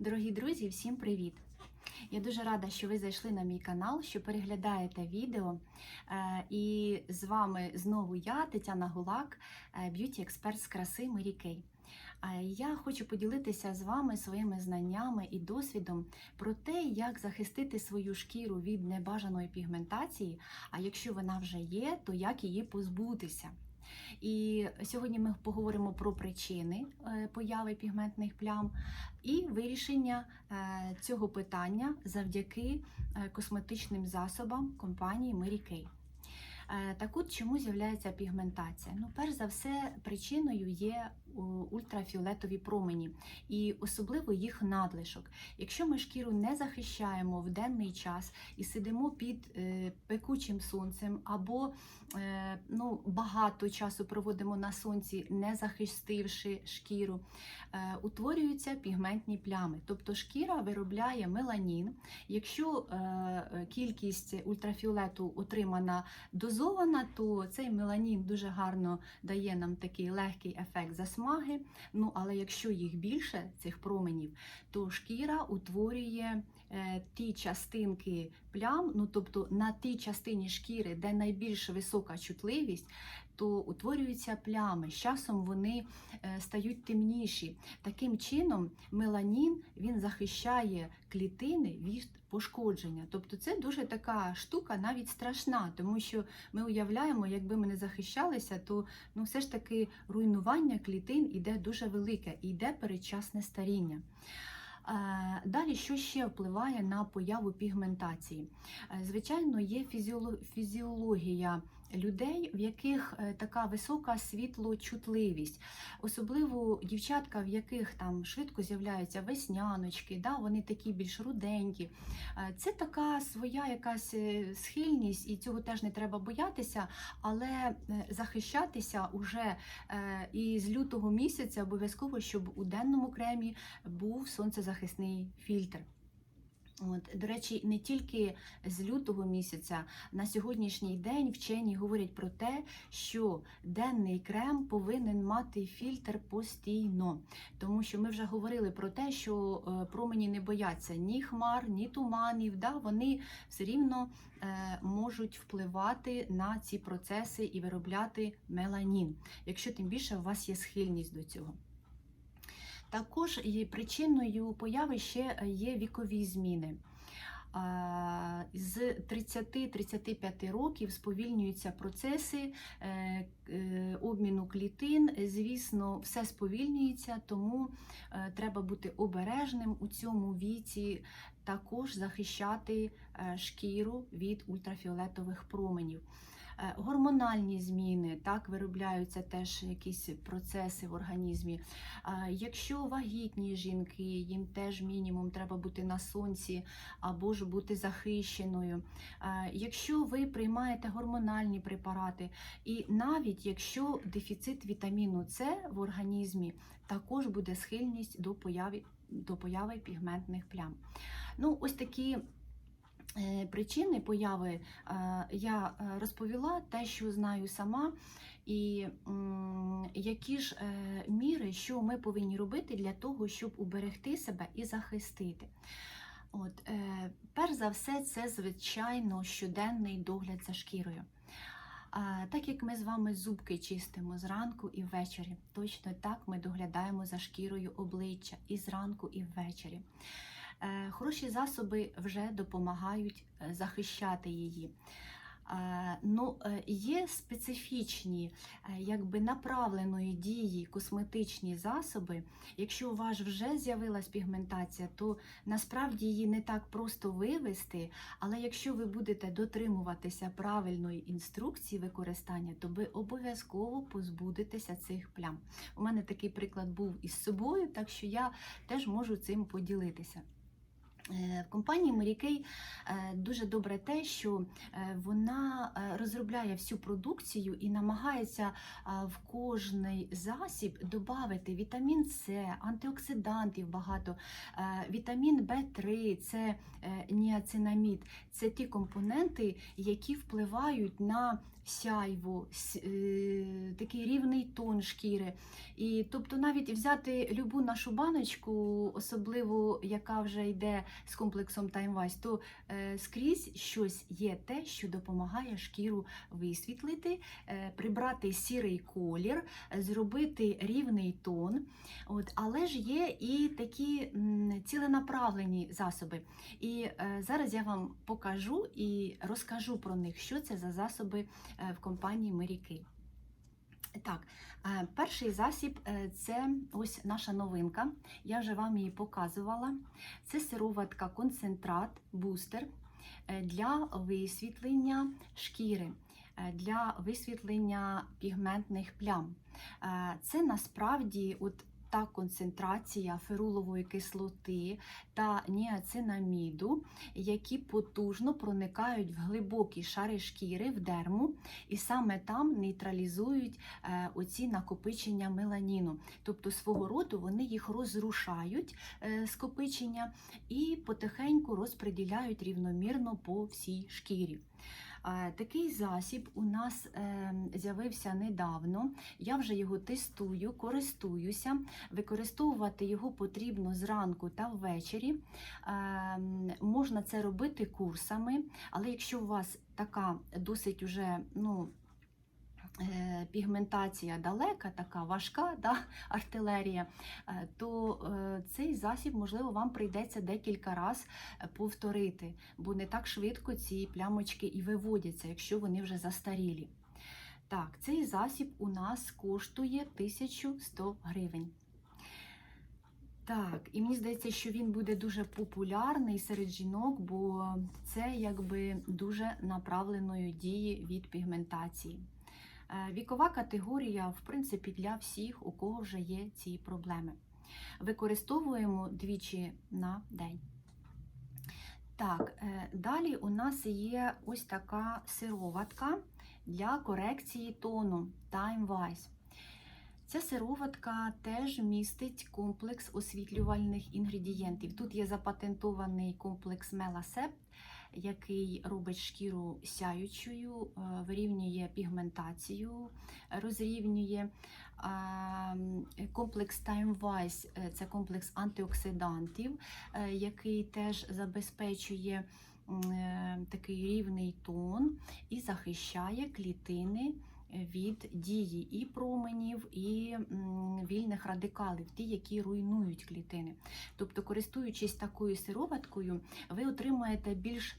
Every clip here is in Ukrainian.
Дорогі друзі, всім привіт! Я дуже рада, що ви зайшли на мій канал, що переглядаєте відео. Е, І з вами знову я, Тетяна Гулак, б'юті-експерт з краси Мері Кей. Е, Я хочу поділитися з вами своїми знаннями і досвідом про те, як захистити свою шкіру від небажаної пігментації. А якщо вона вже є, то як її позбутися. І сьогодні ми поговоримо про причини е, появи пігментних плям і вирішення е, цього питання завдяки е, косметичним засобам компанії Mary Kay. Так от чому з'являється пігментація? Ну, перш за все, причиною є ультрафіолетові промені і особливо їх надлишок. Якщо ми шкіру не захищаємо в денний час і сидимо під е, пекучим сонцем, або е, ну, багато часу проводимо на сонці, не захистивши шкіру, е, утворюються пігментні плями. Тобто шкіра виробляє меланін. Якщо кількість ультрафіолету отримана дозована, то цей меланін дуже гарно дає нам такий легкий ефект засмаги. Ну, але якщо їх більше, цих променів, то шкіра утворює е, ті частинки плям, ну тобто на тій частині шкіри, де найбільш висока чутливість, то утворюються плями. З часом вони е, стають темніші. Таким чином, меланін він захищає клітини від пошкодження. Тобто це дуже така штука, навіть страшна, тому що ми уявляємо, якби ми не захищалися, то ну, все ж таки руйнування клітин іде дуже велике, і йде передчасне старіння. Е, Далі, що ще впливає на появу пігментації? Е, Звичайно, є фізіоло- фізіологія людей, в яких е, така висока світлочутливість, особливо дівчатка, в яких там швидко з'являються весняночки, да, вони такі більш руденькі. Е, Це така своя якась е, схильність, і цього теж не треба боятися, але захищатися уже і з лютого місяця обов'язково, щоб у денному кремі був сонцезахисний фільтр. От, до речі, не тільки з лютого місяця на сьогоднішній день вчені говорять про те, що денний крем повинен мати фільтр постійно, тому що ми вже говорили про те, що е, промені не бояться ні хмар, ні туманів. Да? Вони все рівно е, можуть впливати на ці процеси і виробляти меланін, якщо тим більше у вас є схильність до цього. Також і причиною появи ще є вікові зміни. З 30-35 років сповільнюються процеси е, е, обміну клітин. Звісно, все сповільнюється, тому е, треба бути обережним у цьому віці, також захищати е, шкіру від ультрафіолетових променів. Е, Гормональні зміни так виробляються теж якісь процеси в організмі. Якщо вагітні жінки, їм теж мінімум треба бути на сонці або ж бути захищеною. Якщо ви приймаєте гормональні препарати, і навіть якщо дефіцит вітаміну С в організмі, також буде схильність до появи, до появи пігментних плям. Ну, ось такі. Е, Причини появи е, я е, розповіла те, що знаю сама, і які ж міри, що ми повинні робити для того, щоб уберегти себе і захистити. От, перш за все, це звичайно щоденний догляд за шкірою. Так як ми з вами зубки чистимо зранку і ввечері, точно так ми доглядаємо за шкірою обличчя і зранку, і ввечері. Е, Хороші засоби вже допомагають е, захищати її. Е, Ну, є специфічні, якби направленої дії косметичні засоби. Якщо у вас вже з'явилась пігментація, то насправді її не так просто вивести. Але якщо ви будете дотримуватися правильної інструкції використання, то ви обов'язково позбудетеся цих плям. У мене такий приклад був із собою, так що я теж можу цим поділитися. Е, В компанії е, дуже добре те, що е, вона е, розробляє всю продукцію і намагається в кожний засіб додати вітамін С, антиоксидантів багато, вітамін В3, це ніацинамід. Це ті компоненти, які впливають на сяйву, такий рівний тон шкіри. І тобто навіть взяти любу нашу баночку, особливо яка вже йде з комплексом Wise, то е, скрізь щось є те, що допомагає шкіру висвітлити, е, прибрати сірий колір, зробити рівний тон. От, але ж є і такі ціленаправлені засоби. І е, зараз я вам покажу і розкажу про них, що це за засоби в компанії Kay. Так, е, перший засіб е, це ось наша новинка. Я вже вам її показувала. Це сироватка концентрат, бустер е, для висвітлення шкіри, для висвітлення пігментних плям. Це насправді от та концентрація ферулової кислоти та ніацинаміду, які потужно проникають в глибокі шари шкіри, в дерму, і саме там нейтралізують е, оці накопичення меланіну. Тобто свого роду вони їх розрушають, е, скопичення, і потихеньку розподіляють рівномірно по всій шкірі. Е, Такий засіб у нас е, з'явився недавно. Я вже його тестую, користуюся. Використовувати його потрібно зранку та ввечері. Е, Можна це робити курсами, але якщо у вас така досить уже, ну, Пігментація далека, така важка да, артилерія, е, то е, цей засіб, можливо, вам прийдеться декілька разів повторити, бо не так швидко ці плямочки і виводяться, якщо вони вже застарілі. Так, цей засіб у нас коштує 1100 гривень. Так, і мені здається, що він буде дуже популярний серед жінок, бо це якби дуже направленої дії від пігментації. Е, Вікова категорія, в принципі, для всіх, у кого вже є ці проблеми. Використовуємо двічі на день. Так, е, далі у нас є ось така сироватка для корекції тону Time Wise. Ця сироватка теж містить комплекс освітлювальних інгредієнтів. Тут є запатентований комплекс Меласеп, який робить шкіру сяючою, е, вирівнює пігментацію, розрівнює. Комплекс Time Wise – це комплекс антиоксидантів, е, який теж забезпечує е, такий рівний тон і захищає клітини від дії і променів, і вільних радикалів, ті, які руйнують клітини. Тобто, користуючись такою сироваткою, ви отримаєте більш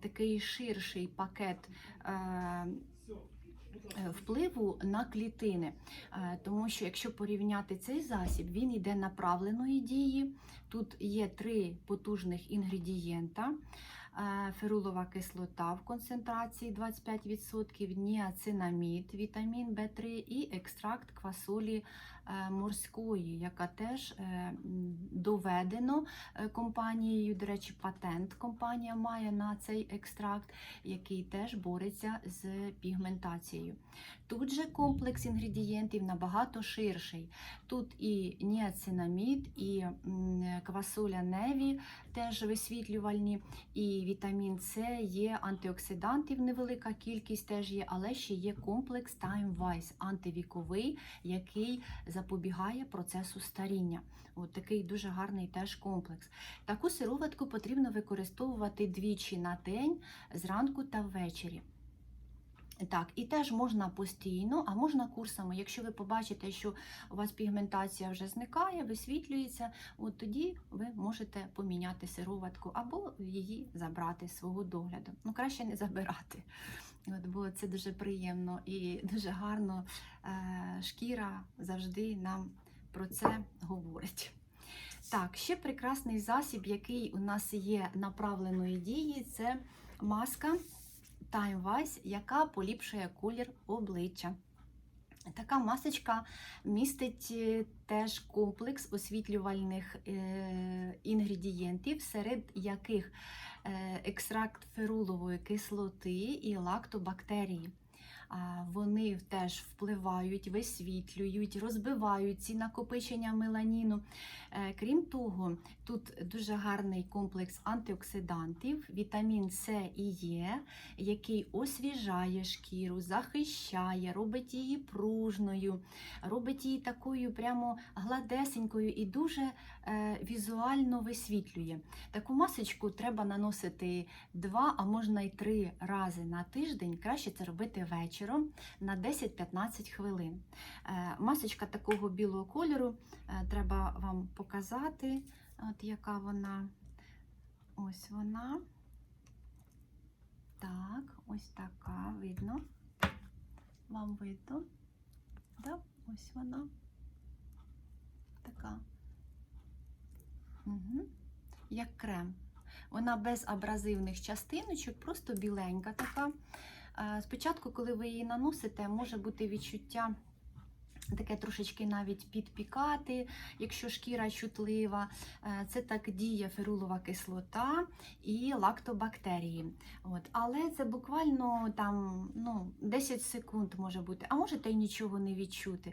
такий ширший пакет. е, Впливу на клітини, Е, тому що якщо порівняти цей засіб, він йде направленої дії. Тут є три потужних інгредієнта: ферулова кислота в концентрації 25%, ніацинамід, вітамін В3 і екстракт квасолі е, морської, яка теж е, доведено е, компанією. До речі, патент компанія має на цей екстракт, який теж бореться з пігментацією. Тут же комплекс інгредієнтів набагато ширший. Тут і ніацинамід, і квасоля неві теж висвітлювальні, і вітамін С є, антиоксидантів невелика кількість теж є, але ще є комплекс Time Wise, антивіковий, який запобігає процесу старіння. От такий дуже гарний теж комплекс. Таку сироватку потрібно використовувати двічі на день, зранку та ввечері. Так, і теж можна постійно, а можна курсами. Якщо ви побачите, що у вас пігментація вже зникає, висвітлюється, от тоді ви можете поміняти сироватку або її забрати з свого догляду. Ну, краще не забирати, от, бо це дуже приємно і дуже гарно. Е, шкіра завжди нам про це говорить. Так, ще прекрасний засіб, який у нас є направленої дії, це маска Time Vice, яка поліпшує колір обличчя. Така масочка містить е, теж комплекс освітлювальних е, інгредієнтів, серед яких е, екстракт ферулової кислоти і лактобактерії. Вони теж впливають, висвітлюють, розбивають ці накопичення меланіну. Е, Крім того, тут дуже гарний комплекс антиоксидантів, вітамін С і Е, який освіжає шкіру, захищає, робить її пружною, робить її такою прямо гладесенькою і дуже візуально висвітлює. Таку масочку треба наносити два, а можна й три рази на тиждень. Краще це робити вечором на 10-15 хвилин. Е, масочка такого білого кольору е, треба вам показати, от яка вона. Ось вона. Так, ось така видно. Вам видно? Да? Ось вона. Така. Угу. Як крем. Вона без абразивних частиночок, просто біленька така. Спочатку, коли ви її наносите, може бути відчуття. Таке трошечки навіть підпікати, якщо шкіра чутлива. Е, Це так діє ферулова кислота і лактобактерії. От. Але це буквально там, ну, 10 секунд може бути, а можете й нічого не відчути.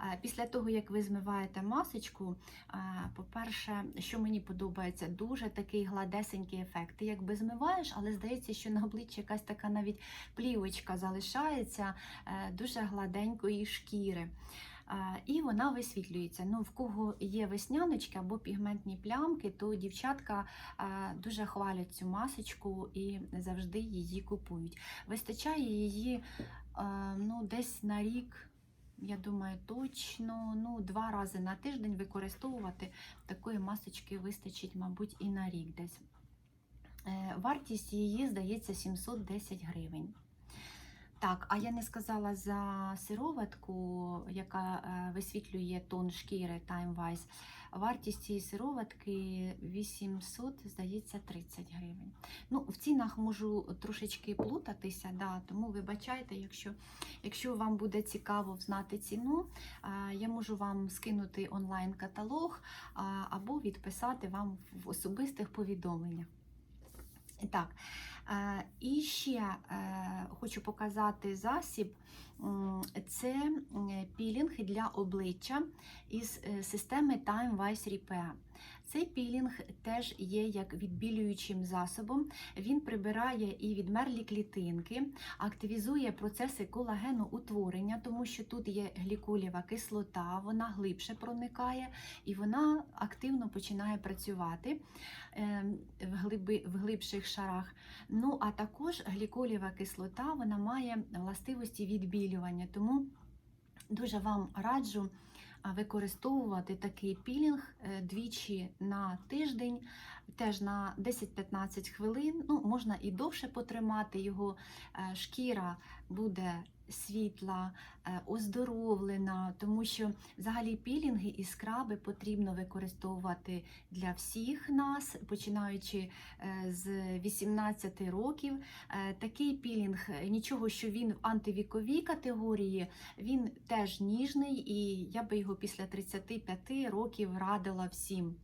Е, Після того, як ви змиваєте масочку, е, по-перше, що мені подобається, дуже такий гладесенький ефект. Ти якби змиваєш, але здається, що на обличчі якась така навіть плівочка залишається дуже гладенької шкіри. І вона висвітлюється. Ну, в кого є весняночки або пігментні плямки, то дівчатка дуже хвалять цю масочку і завжди її купують. Вистачає її ну, десь на рік. Я думаю, точно ну, два рази на тиждень використовувати такої масочки вистачить, мабуть, і на рік десь. Е, Вартість її, здається, 710 гривень. Так, а я не сказала за сироватку, яка е, висвітлює тон шкіри Time Wise. Вартість цієї сироватки 800, здається, 30 гривень. Ну, в цінах можу трошечки плутатися, да, тому вибачайте, якщо, якщо вам буде цікаво знати ціну, е, я можу вам скинути онлайн-каталог або відписати вам в особистих повідомленнях. Так, е, і ще е, хочу показати засіб. Це пілінг для обличчя із е, системи Time Wise Repair. Цей пілінг теж є як відбілюючим засобом. Він прибирає і відмерлі клітинки, активізує процеси колагеноутворення, тому що тут є гліколєва кислота, вона глибше проникає і вона активно починає працювати е, в, глибших шарах. Ну, а також гліколєва кислота вона має властивості відбілювання, тому дуже вам раджу використовувати такий пілінг е, двічі на тиждень, теж на 10-15 хвилин. Ну, можна і довше потримати його. Е, Шкіра буде світла, е, оздоровлена, тому що взагалі пілінги і скраби потрібно використовувати для всіх нас, починаючи е, з 18 років. Е, Такий пілінг, нічого, що він в антивіковій категорії, він теж ніжний, і я би його після 35 років радила всім.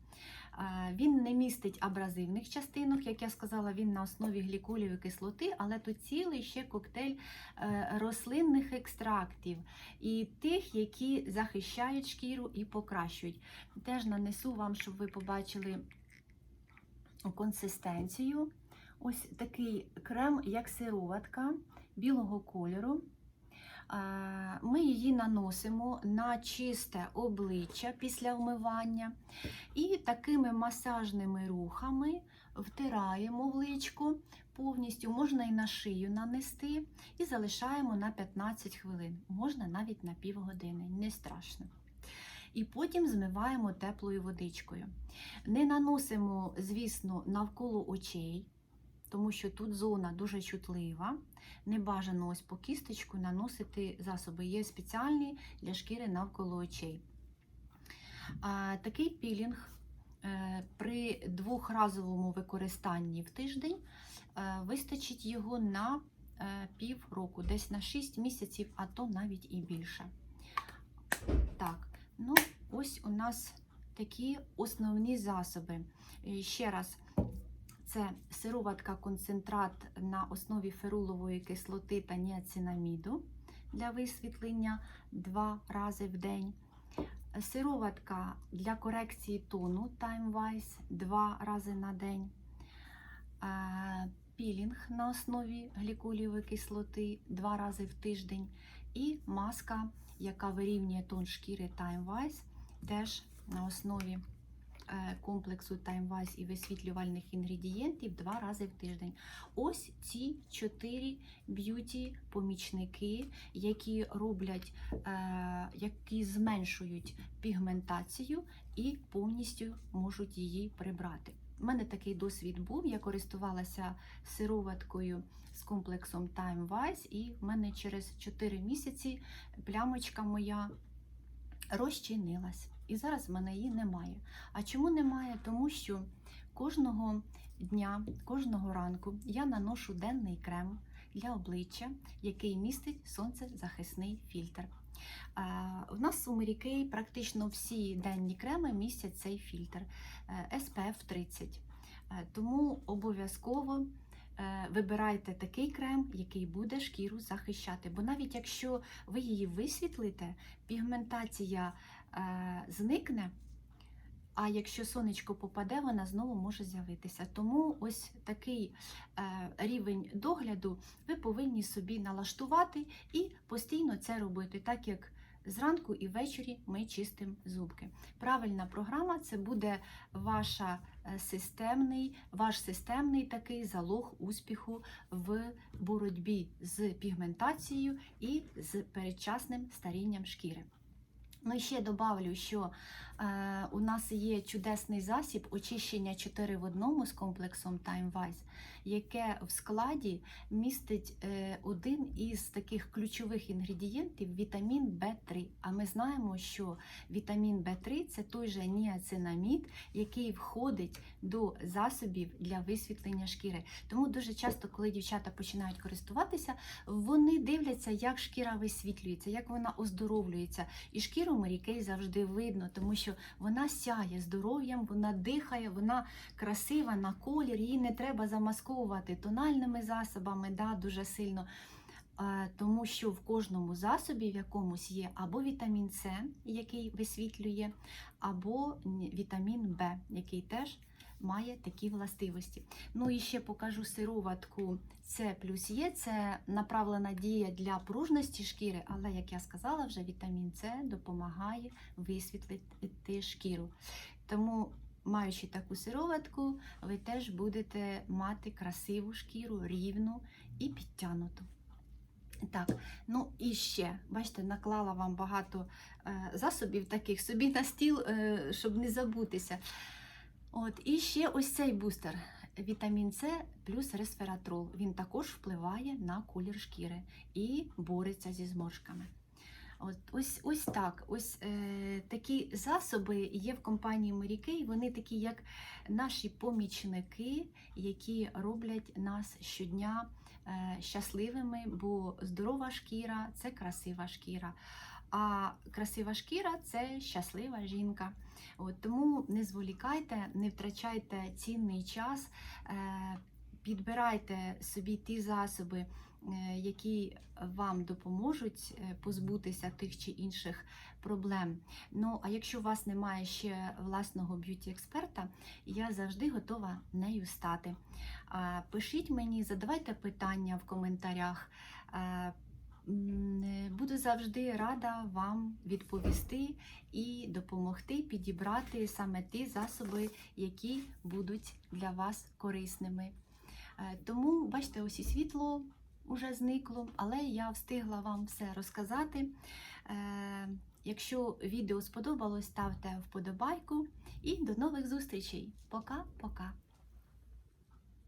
Він не містить абразивних частинок, як я сказала, він на основі гліколівої кислоти, але тут цілий ще коктейль е, рослинних екстрактів і тих, які захищають шкіру і покращують. Теж нанесу вам, щоб ви побачили консистенцію. Ось такий крем, як сироватка білого кольору. Е, Ми її наносимо на чисте обличчя після вмивання і такими масажними рухами втираємо в личку повністю, можна і на шию нанести, і залишаємо на 15 хвилин, можна навіть на півгодини, не страшно. І потім змиваємо теплою водичкою. Не наносимо, звісно, навколо очей, тому що тут зона дуже чутлива. Не бажано ось по кісточку наносити засоби. Є спеціальні для шкіри навколо очей. А, Такий пілінг е, при двохразовому використанні в тиждень е, вистачить його на е, пів року, десь на 6 місяців, а то навіть і більше. Так, ну ось у нас такі основні засоби. І Ще раз, це сироватка концентрат на основі ферулової кислоти та ніацинаміду для висвітлення два рази в день. Сироватка для корекції тону TimeWise два рази на день. Е, Пілінг на основі гліколієвої кислоти два рази в тиждень. І маска, яка вирівнює тон шкіри TimeWise, теж на основі комплексу TimeWise і висвітлювальних інгредієнтів два рази в тиждень. Ось ці чотири б'юті-помічники, які роблять, е, які зменшують пігментацію і повністю можуть її прибрати. У мене такий досвід був. Я користувалася сироваткою з комплексом TimeWise, і в мене через 4 місяці плямочка моя розчинилась. І зараз в мене її немає. А чому немає? Тому що кожного дня, кожного ранку я наношу денний крем для обличчя, який містить сонцезахисний фільтр. Е, У нас у Mary практично всі денні креми містять цей фільтр е, SPF 30. Е, Тому обов'язково е, вибирайте такий крем, який буде шкіру захищати. Бо навіть якщо ви її висвітлите, пігментація е, зникне. А якщо сонечко попаде, вона знову може з'явитися. Тому ось такий е, рівень догляду ви повинні собі налаштувати і постійно це робити, так як зранку і ввечері ми чистимо зубки. Правильна програма це буде ваша е, системний, ваш системний такий залог успіху в боротьбі з пігментацією і з передчасним старінням шкіри. Ну і ще добавлю, що у нас є чудесний засіб очищення 4 в одному з комплексом TimeWise, яке в складі містить е, один із таких ключових інгредієнтів вітамін В3. А ми знаємо, що вітамін В3 це той же ніацинамід, який входить до засобів для висвітлення шкіри. Тому дуже часто, коли дівчата починають користуватися, вони дивляться, як шкіра висвітлюється, як вона оздоровлюється. І шкіру Mary завжди видно, тому що вона сяє здоров'ям, вона дихає, вона красива на колір, її не треба замасковувати тональними засобами да, дуже сильно. Тому що в кожному засобі в якомусь є або вітамін С, який висвітлює, або вітамін В, який теж має такі властивості. Ну і ще покажу сироватку С плюс Є. Це направлена дія для пружності шкіри, але, як я сказала, вже вітамін С допомагає висвітлити шкіру. Тому, маючи таку сироватку, ви теж будете мати красиву шкіру, рівну і підтянуту. Так, ну і ще, бачите, наклала вам багато е, засобів таких собі на стіл, е, щоб не забутися. От, і ще ось цей бустер. Вітамін С плюс ресвератрол. Він також впливає на колір шкіри і бореться зі зморшками. От, ось, ось так. Ось е, такі засоби є в компанії Kay. Вони такі, як наші помічники, які роблять нас щодня е, щасливими, бо здорова шкіра це красива шкіра. А красива шкіра це щаслива жінка. От, тому не зволікайте, не втрачайте цінний час, е, підбирайте собі ті засоби, е, які вам допоможуть е, позбутися тих чи інших проблем. Ну, а якщо у вас немає ще власного б'юті-експерта, я завжди готова нею стати. Пишіть мені, задавайте питання в коментарях. Е, Буду завжди рада вам відповісти і допомогти підібрати саме ті засоби, які будуть для вас корисними. Е, Тому, бачите, ось і світло вже зникло, але я встигла вам все розказати. Е, Якщо відео сподобалось, ставте вподобайку і до нових зустрічей. Пока-пока!